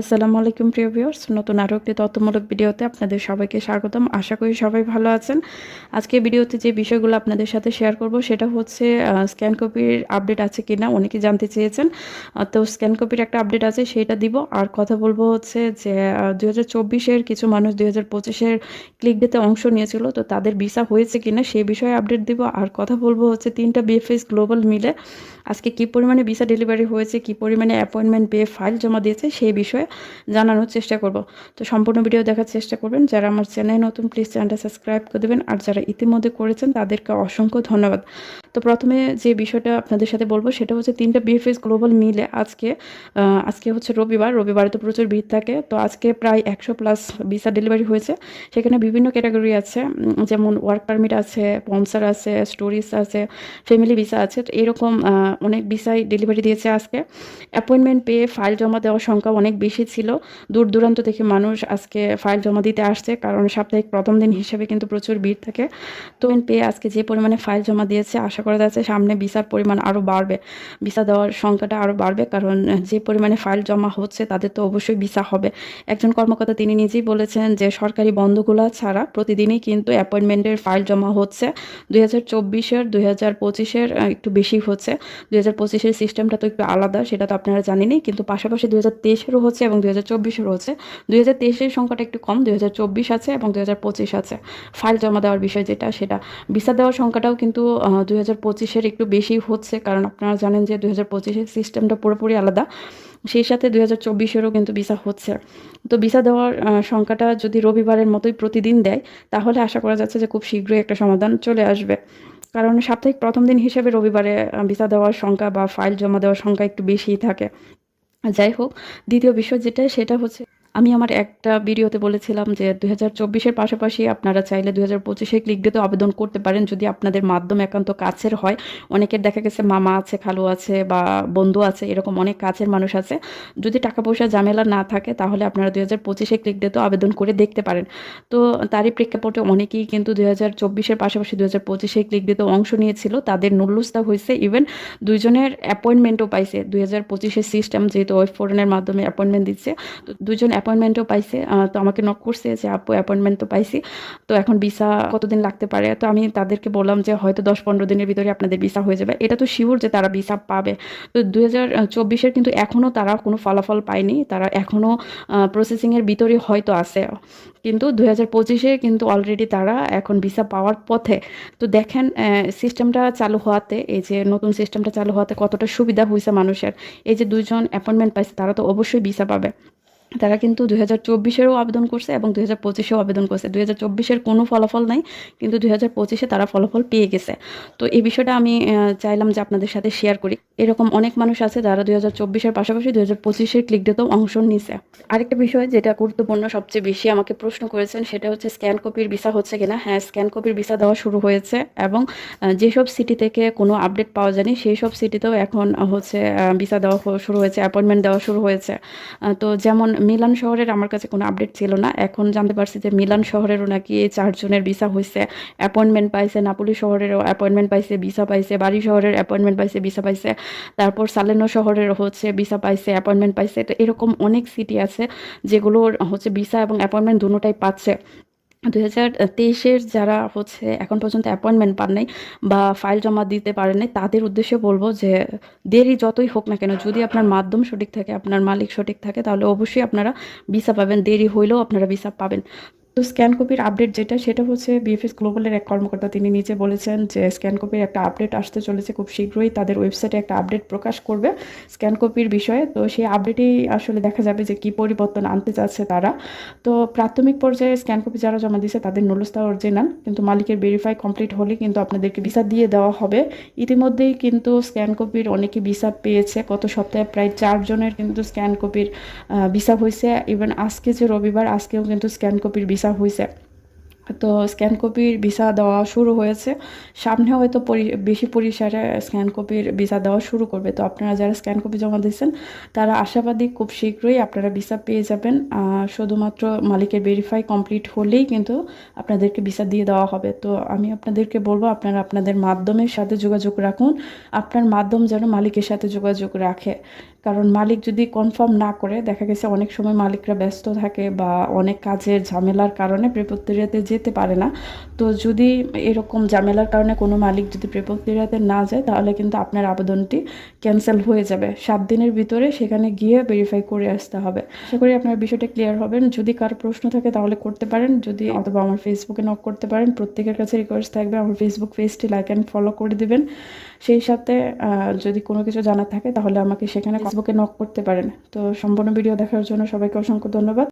আসসালামু আলাইকুম, প্রিয় ভিউয়ার্স। নতুন আরও একটি তথ্যমূলক ভিডিওতে আপনাদের সবাইকে স্বাগতম। আশা করি সবাই ভালো আছেন। আজকে ভিডিওতে যে বিষয়গুলো আপনাদের সাথে শেয়ার করব, সেটা হচ্ছে স্ক্যান কপির আপডেট আছে কি না অনেকে জানতে চেয়েছেন। তো স্ক্যান কপির একটা আপডেট আছে সেটা দিব। আর কথা বলব হচ্ছে যে দু হাজার কিছু মানুষ দুই হাজার পঁচিশের ক্লিক ডেতে অংশ নিয়েছিল, তো তাদের ভিসা হয়েছে কিনা সেই বিষয়ে আপডেট দিব। আর কথা বলব হচ্ছে তিনটা বিএফএস গ্লোবাল মিলে। আজকে কি পরিমাণে ভিসা ডেলিভারি হয়েছে, কি পরিমাণে অ্যাপয়েন্টমেন্ট পেয়ে ফাইল জমা দিয়েছে, সেই বিষয়ে জানানোর চেষ্টা করব। তো সম্পূর্ণ ভিডিও দেখার চেষ্টা করবেন। যারা আমার চ্যানেল নতুন প্লিজ চ্যানেলটা সাবস্ক্রাইব করে দেবেন। আর যারা ইতিমধ্যে করেছেন, তাদেরকে অসংখ্য ধন্যবাদ। তো প্রথমে যে বিষয়টা আপনাদের সাথে বলব, সেটা হচ্ছে তিনটা বিএফএস গ্লোবাল মিলে আজকে আজকে হচ্ছে রবিবার। রবিবারে তো প্রচুর ভিড় থাকে। তো আজকে প্রায় একশো প্লাস ভিসা ডেলিভারি হয়েছে। সেখানে বিভিন্ন ক্যাটাগরি আছে যেমন ওয়ার্ক পারমিট আছে স্পন্সার আছে স্টোরিজ আছে ফ্যামিলি ভিসা আছে। তো এরকম অনেক ভিসাই ডেলিভারি দিয়েছে আজকে। অ্যাপয়েন্টমেন্ট পেয়ে ফাইল জমা দেওয়ার সংখ্যা অনেক বেশি ছিল। দূর দূরান্ত থেকে মানুষ আজকে ফাইল জমা দিতে আসছে, কারণ সাপ্তাহিক প্রথম দিন হিসেবে কিন্তু প্রচুর ভিড় থাকে। তো পেয়ে আজকে যে পরিমাণে ফাইল জমা দিয়েছে, আশা করা যাচ্ছে সামনে ভিসার পরিমাণ আরও বাড়বে। ভিসা দেওয়ার সংখ্যাটা আরও বাড়বে, কারণ যে পরিমাণে ফাইল জমা হচ্ছে তাদের তো অবশ্যই ভিসা হবে। একজন কর্মকর্তা তিনি নিজেই বলেছেন যে, সরকারি বন্ধগুলো ছাড়া প্রতিদিনই কিন্তু অ্যাপয়েন্টমেন্টের ফাইল জমা হচ্ছে। দুই হাজার চব্বিশের, দুই হাজার পঁচিশের একটু বেশি হচ্ছে। দুই হাজার পঁচিশের সিস্টেমটা তো একটু আলাদা, সেটা তো আপনারা জানেনই, কিন্তু পাশাপাশি দুই হাজার তেইশেরও হচ্ছে এবং দুই হাজার চব্বিশেরও হচ্ছে। দুই হাজার তেইশের সংখ্যাটা একটু কম, দুই হাজার চব্বিশ আছে এবং দুই হাজার পঁচিশ আছে। ফাইল জমা দেওয়ার বিষয় যেটা, সেটা। ভিসা দেওয়ার সংখ্যাটাও কিন্তু দুই হাজার পঁচিশের একটু বেশি হচ্ছে, কারণ আপনারা জানেন যে দুই হাজার পঁচিশের সিস্টেমটা পুরোপুরি আলাদা। সেই সাথে দুই হাজার চব্বিশেরও কিন্তু ভিসা হচ্ছে। তো ভিসা দেওয়ার সংখ্যাটা যদি রবিবারের মতোই প্রতিদিন দেয়, তাহলে আশা করা যাচ্ছে যে খুব শীঘ্রই একটা সমাধান চলে আসবে। কারণ সাপ্তাহিক প্রথম দিন হিসেবে রবিবারে ভিসা দেওয়ার সংখ্যা বা ফাইল জমা দেওয়ার সংখ্যা একটু বেশিই থাকে। যাই হোক, দ্বিতীয় বিষয় যেটা, সেটা হচ্ছে আমি আমার একটা ভিডিওতে বলেছিলাম যে দুই হাজার চব্বিশের পাশাপাশি আপনারা চাইলে দুই হাজার পঁচিশে ক্লিক ডেতে আবেদন করতে পারেন যদি আপনাদের মাধ্যম একান্ত কাছের হয়। অনেকের দেখা গেছে মামা আছে, খালু আছে বা বন্ধু আছে, এরকম অনেক কাছের মানুষ আছে। যদি টাকা পয়সা ঝামেলা না থাকে তাহলে আপনারা দুই হাজার পঁচিশে ক্লিক ডেতেও আবেদন করে দেখতে পারেন। তো তারই প্রেক্ষাপটে অনেকেই কিন্তু দুই হাজার চব্বিশের পাশাপাশি দুই হাজার পঁচিশে ক্লিক অংশ নিয়েছিল। তাদের নুল্লুস্তা হয়েছে ইভেন দুইজনের অ্যাপয়েন্টমেন্টও পাইছে। দুই হাজার পঁচিশের সিস্টেম যেহেতু ওয়েব ফোরেনের মাধ্যমে অ্যাপয়েন্টমেন্ট দিচ্ছে, তো দুজন অ্যাপয়েন্টমেন্টও পাইছে। তো আমাকে নক করছে যে, আপু অ্যাপয়েন্টমেন্ট তো পাইছি। তো এখন ভিসা কতদিন লাগতে পারে? তো আমি তাদেরকে বললাম যে, হয়তো দশ পনেরো দিনের ভিতরে আপনাদের ভিসা হয়ে যাবে। এটা তো শিওর যে তারা ভিসা পাবে। তো দুই হাজার কিন্তু এখনও তারা কোনো ফলাফল পায়নি। তারা এখনও প্রসেসিংয়ের ভিতরে হয়তো আছে। কিন্তু দুই হাজার পঁচিশে কিন্তু অলরেডি তারা এখন ভিসা পাওয়ার পথে। তো দেখেন সিস্টেমটা চালু হওয়াতে, এই যে নতুন সিস্টেমটা চালু হওয়াতে কতটা সুবিধা হয়েছে মানুষের। এই যে দুইজন অ্যাপয়েন্টমেন্ট পাইছে, তারা তো অবশ্যই ভিসা পাবে। তারা কিন্তু দুই হাজার চব্বিশেরও আবেদন করছে এবং দুই হাজার পঁচিশেও আবেদন করছে। দুই হাজার চব্বিশের কোনো ফলাফল নাই, কিন্তু দুই হাজার পঁচিশে তারা ফলাফল পেয়ে গেছে। তো এই বিষয়টা আমি চাইলাম যে আপনাদের সাথে শেয়ার করি। এরকম অনেক মানুষ আছে যারা দুই হাজার চব্বিশের পাশাপাশি দুই হাজার পঁচিশের ক্লিক ডেতেও অংশ নিছে। আরেকটা বিষয় যেটা গুরুত্বপূর্ণ সবচেয়ে বেশি আমাকে প্রশ্ন করেছেন, সেটা হচ্ছে স্ক্যান কপির ভিসা হচ্ছে কিনা? হ্যাঁ স্ক্যান কপির ভিসা দেওয়া শুরু হয়েছে এবং যেসব সিটি থেকে কোনো আপডেট পাওয়া যায়নি সেই সব সিটিতেও এখন হচ্ছে ভিসা দেওয়া শুরু হয়েছে অ্যাপয়েন্টমেন্ট দেওয়া শুরু হয়েছে। তো যেমন মিলান শহরের আমার কাছে কোনো আপডেট ছিল না। এখন জানতে পারছি যে মিলান শহরেরও নাকি চারজনের ভিসা হয়েছে অ্যাপয়েন্টমেন্ট পাইছে নাপুলি শহরেরও অ্যাপয়েন্টমেন্ট পাইছে ভিসা পাইছে বাড়ি শহরের অ্যাপয়েন্টমেন্ট পাইছে ভিসা পাইছে। তারপর সালেনো শহরের হচ্ছে ভিসা পাইছে অ্যাপয়েন্টমেন্ট পাইছে। তো এরকম অনেক সিটি আছে যেগুলোর হচ্ছে ভিসা এবং অ্যাপয়েন্টমেন্ট দুটাই পাচ্ছে। দুই হাজার তেইশের যারা হচ্ছে এখন পর্যন্ত অ্যাপয়েন্টমেন্ট পান নাই বা ফাইল জমা দিতে পারেন নাই, তাদের উদ্দেশ্যে বলব যে দেরি যতই হোক না কেন, যদি আপনার মাধ্যম সঠিক থাকে, আপনার মালিক সঠিক থাকে, তাহলে অবশ্যই আপনারা ভিসা পাবেন। দেরি হইলেও আপনারা ভিসা পাবেন। তো স্ক্যান কপির আপডেট যেটা, সেটা হচ্ছে বিএফএস গ্লোবালের এক কর্মকর্তা, তিনি নিজে বলেছেন যে স্ক্যান কপির একটা আপডেট আসতে চলেছে খুব শীঘ্রই, তাদের ওয়েবসাইটে একটা আপডেট প্রকাশ করবে স্ক্যান কপির বিষয়ে। তো সেই আপডেটেই আসলে দেখা যাবে যে কী পরিবর্তন আনতে চাচ্ছে তারা। তো প্রাথমিক পর্যায়ে স্ক্যান কপি যারা জমা দিয়েছে, তাদের নুলস্তা অরিজিনাল, কিন্তু মালিকের ভেরিফাই কমপ্লিট হলে কিন্তু আপনাদেরকে ভিসা দিয়ে দেওয়া হবে। ইতিমধ্যেই কিন্তু স্ক্যান কপির অনেকে ভিসা পেয়েছে, গত সপ্তাহে প্রায় চারজনের কিন্তু স্ক্যান কপির ভিসা হয়েছে। ইভেন আজকে যে রবিবার, আজকেও কিন্তু স্ক্যান কপির ভিসা হয়েছে তো স্ক্যান কপির ভিসা দেওয়া শুরু হয়েছে। সামনে হয়তো বেশি পরিসরে স্ক্যান কপির ভিসা দেওয়া শুরু করবে। তো আপনারা যারা স্ক্যান কপি জমা দিয়েছেন, তারা আশাবাদী খুব শীঘ্রই আপনারা ভিসা পেয়ে যাবেন। শুধুমাত্র মালিকের ভেরিফাই কমপ্লিট হলেই কিন্তু আপনাদেরকে ভিসা দিয়ে দেওয়া হবে। তো আমি আপনাদেরকে বলব, আপনারা আপনাদের মাধ্যমের সাথে যোগাযোগ রাখুন। আপনার মাধ্যম যেন মালিকের সাথে যোগাযোগ রাখে। কারণ মালিক যদি কনফার্ম না করে, দেখা গেছে অনেক সময় মালিকরা ব্যস্ত থাকে বা অনেক কাজের ঝামেলার কারণে প্রেপোত্তেরিয়াতে যেতে পারে না। তো যদি এরকম ঝামেলার কারণে কোনো মালিক যদি প্রেপোত্তেরিয়াতে না যায়, তাহলে কিন্তু আপনার আবেদনটি ক্যান্সেল হয়ে যাবে। সাত দিনের ভিতরে সেখানে গিয়ে ভেরিফাই করে আসতে হবে। আশা করি আপনার বিষয়টা ক্লিয়ার হবেন। যদি কারও প্রশ্ন থাকে তাহলে করতে পারেন। যদি অথবা আমার ফেসবুকে নক করতে পারেন, প্রত্যেকের কাছে রিকোয়েস্ট থাকবে। আমার ফেসবুক পেজটি লাইক অ্যান্ড ফলো করে দিবেন। সেই সাথে যদি কোনো কিছু জানার থাকে, তাহলে আমাকে সেখানে ফেসবুকে নক করতে পারেন তো সম্পূর্ণ ভিডিও দেখার জন্য সবাইকে অসংখ্য ধন্যবাদ।